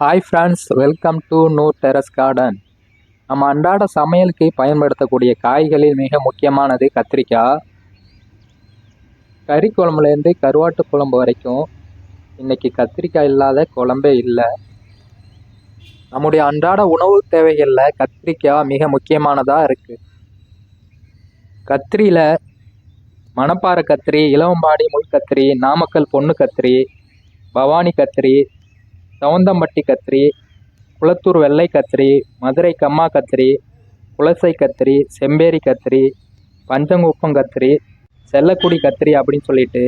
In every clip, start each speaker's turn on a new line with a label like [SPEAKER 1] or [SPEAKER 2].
[SPEAKER 1] Hi friends welcome to new terrace garden நம்ம அன்றாட சமையலுக்கு பயன்படுத்தக்கூடிய காய்களில் மிக முக்கியமானது கத்திரிக்காய். கறி குழம்புலேருந்து கருவாட்டு குழம்பு வரைக்கும் இன்றைக்கி கத்திரிக்காய் இல்லாத குழம்பே இல்லை. நம்முடைய அன்றாட உணவு தேவைகளில் கத்திரிக்காய் மிக முக்கியமானதாக இருக்குது கத்திரியில் மணப்பாறை கத்திரி இளவம்பாடி முள் கத்திரி நாமக்கல் பொண்ணு கத்திரி பவானி கத்திரி சவுந்தம்பட்டி கத்திரி குளத்தூர் வெள்ளை கத்திரி மதுரை கம்மா கத்திரி குலசை கத்திரி செம்பேரி கத்திரி பஞ்சங்குப்பம் கத்திரி செல்லக்குடி கத்திரி அப்படின்னு சொல்லிட்டு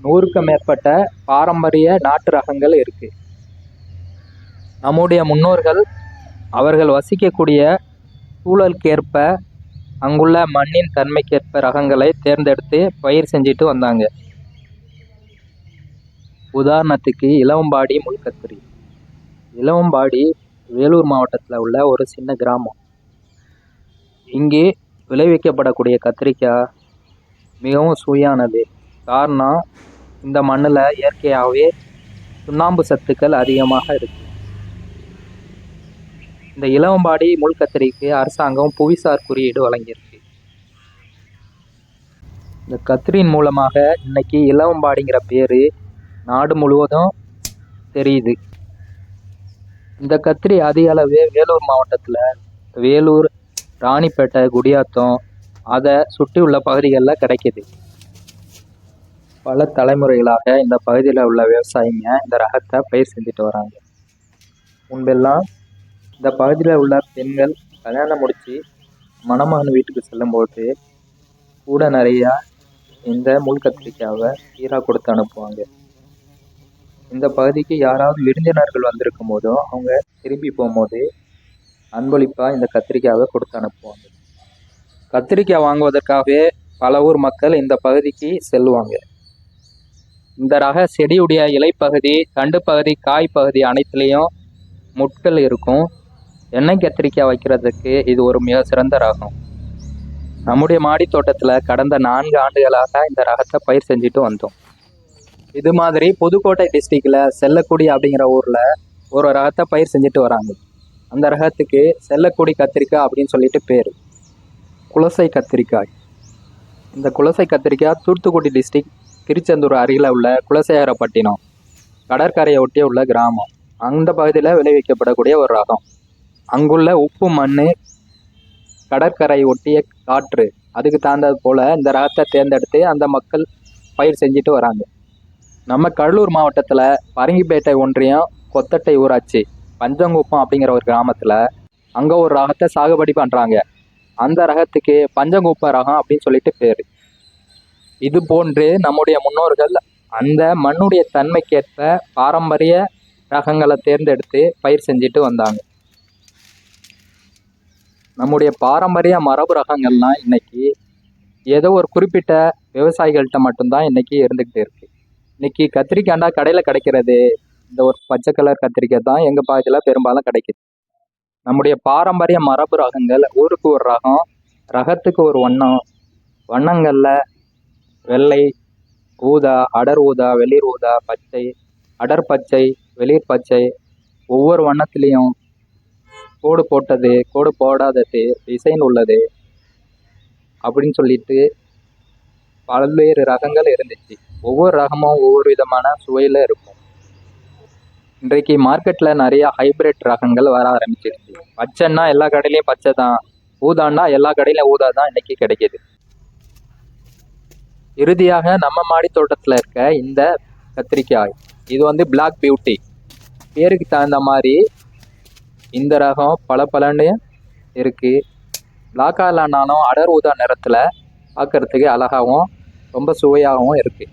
[SPEAKER 1] நூறுக்கும் மேற்பட்ட பாரம்பரிய நாட்டு ரகங்கள் இருக்குது நம்முடைய முன்னோர்கள் அவர்கள் வசிக்கக்கூடிய சூழலுக்கேற்ப அங்குள்ள மண்ணின் தன்மைக்கேற்ப ரகங்களை தேர்ந்தெடுத்து பயிர் செஞ்சுட்டு வந்தாங்க. உதாரணத்துக்கு இளவம்பாடி முள்கத்திரி இளவம்பாடி வேலூர் மாவட்டத்தில் உள்ள ஒரு சின்ன கிராமம். இங்கே விளைவிக்கப்படக்கூடிய கத்திரிக்காய் மிகவும் சுவையானது. காரணம் இந்த மண்ணில் இயற்கையாகவே சுண்ணாம்பு சத்துக்கள் அதிகமாக இருக்கு. இந்த இளவம்பாடி முள் கத்திரிக்கு அரசாங்கம் புவிசார் குறியீடு வழங்கியிருக்கு. இந்த கத்திரியின் மூலமாக இன்னைக்கு இளவம்பாடிங்கிற பேர் நாடு முழுவதும் தெரியுது. இந்த கத்திரி அதிக அளவு வேலூர் மாவட்டத்தில் வேலூர் ராணிப்பேட்டை குடியாத்தம் அதை சுற்றி உள்ள பகுதிகளில் கிடைக்கிது. பல தலைமுறைகளாக இந்த பகுதியில் உள்ள விவசாயிங்க இந்த ரகத்தை பயிர் செஞ்சுட்டு வராங்க. முன்பெல்லாம் இந்த பகுதியில் உள்ள பெண்கள் கல்யாணம் முடித்து மணமகன் வீட்டுக்கு செல்லும்போது கூட நிறையா இந்த முள் கத்திரிக்காவை ஈராக கொடுத்து அனுப்புவாங்க. இந்த பகுதிக்கு யாராவது விருந்தினர்கள் வந்திருக்கும் போதோ அவங்க திரும்பி போகும்போது அன்பளிப்பாக இந்த கத்திரிக்காவை கொடுத்து அனுப்புவாங்க. கத்திரிக்காய் வாங்குவதற்காகவே பல ஊர் மக்கள் இந்த பகுதிக்கு செல்லுவாங்க. இந்த ரக செடியுடைய இலைப்பகுதி தண்டு பகுதி காய் பகுதி அனைத்துலேயும் முட்கள் இருக்கும். எண்ணெய் கத்திரிக்காய் வைக்கிறதுக்கு இது ஒரு மிக சிறந்த ரகம். நம்முடைய மாடி தோட்டத்தில் கடந்த நான்கு ஆண்டுகளாக இந்த ரகத்தை பயிர் செஞ்சுட்டு வந்தோம். இது மாதிரி புதுக்கோட்டை டிஸ்ட்ரிக்டில் செல்லக்குடி அப்படிங்கிற ஊரில் ஒரு ரகத்தை பயிர் செஞ்சுட்டு வராங்க. அந்த ரகத்துக்கு செல்லக்குடி கத்திரிக்காய் அப்படின்னு சொல்லிட்டு பேர். குலசை கத்திரிக்காய். இந்த குலசை கத்திரிக்காய் தூத்துக்குடி டிஸ்ட்ரிக்ட் திருச்செந்தூர் அருகில் உள்ள குலசேகரப்பட்டினம் கடற்கரையை ஒட்டிய உள்ள கிராமம். அந்த பகுதியில் விளைவிக்கப்படக்கூடிய ஒரு ரகம். அங்குள்ள உப்பு மண் கடற்கரை ஒட்டிய காற்று. அதுக்கு தாழ்ந்தது போல் இந்த ரகத்தை தேர்ந்தெடுத்து அந்த மக்கள் பயிர் செஞ்சுட்டு வராங்க. நம்ம கடலூர் மாவட்டத்தில் பரங்கிப்பேட்டை ஒன்றியம் கொத்தட்டை ஊராட்சி பஞ்சங்குப்பம் அப்படிங்கிற ஒரு கிராமத்தில் அங்கே ஒரு ரகத்தை சாகுபடி பண்ணுறாங்க அந்த ரகத்துக்கு பஞ்சங்குப்ப ரகம் அப்படின்னு சொல்லிட்டு பேர். இது போன்று நம்முடைய முன்னோர்கள் அந்த மண்ணுடைய தன்மைக்கேற்ப பாரம்பரிய ரகங்களை தேர்ந்தெடுத்து பயிர் செஞ்சுட்டு வந்தாங்க. நம்முடைய பாரம்பரிய மரபு ரகங்கள்லாம் இன்னைக்கு ஏதோ ஒரு குறிப்பிட்ட விவசாயிகள்கிட்ட மட்டும்தான் இன்னைக்கு இருந்துக்கிட்டு இருக்குது இன்னைக்கு கத்திரிக்காண்டா கடையில் கிடைக்கிறது. இந்த ஒரு பச்சை கலர் கத்திரிக்காய் தான் எங்கள் பகுதியில் பெரும்பாலும் கிடைக்குது. நம்முடைய பாரம்பரிய மரபு ரகங்கள் ஊருக்கு ஒரு ரகம் ரகத்துக்கு ஒரு வண்ணம் வண்ணங்களில் வெள்ளை ஊதா அடர் ஊதா வெளிர் ஊதா பச்சை அடர் பச்சை வெளிர் பச்சை ஒவ்வொரு வண்ணத்துலேயும் கோடு போட்டது கோடு போடாதது டிசைன் உள்ளது அப்படின்னு சொல்லிட்டு பல்வேறு ரகங்கள் இருந்துச்சு. ஒவ்வொரு ரகமும் ஒவ்வொரு விதமான சுவையில் இருக்கும். இன்றைக்கு மார்க்கெட்டில் நிறைய ஹைபிரிட் ரகங்கள் வர ஆரம்பிச்சிருச்சு. பச்சைன்னா எல்லா கடையிலையும் பச்சை தான். ஊதான்னா எல்லா கடையிலையும் ஊதா தான் இன்றைக்கி கிடைக்கிது. இறுதியாக நம்ம மாடி தோட்டத்தில் இருக்க இந்த கத்திரிக்காய் இது வந்து பிளாக் பியூட்டி பேருக்கு தகுந்த மாதிரி இந்த ரகம் பல பலன்னு இருக்குது பிளாக்காக இல்லைனாலும் அடர் ஊதா நிறத்தில் பார்க்குறதுக்கு அழகாகவும் ரொம்ப சுவையாகவும் இருக்குது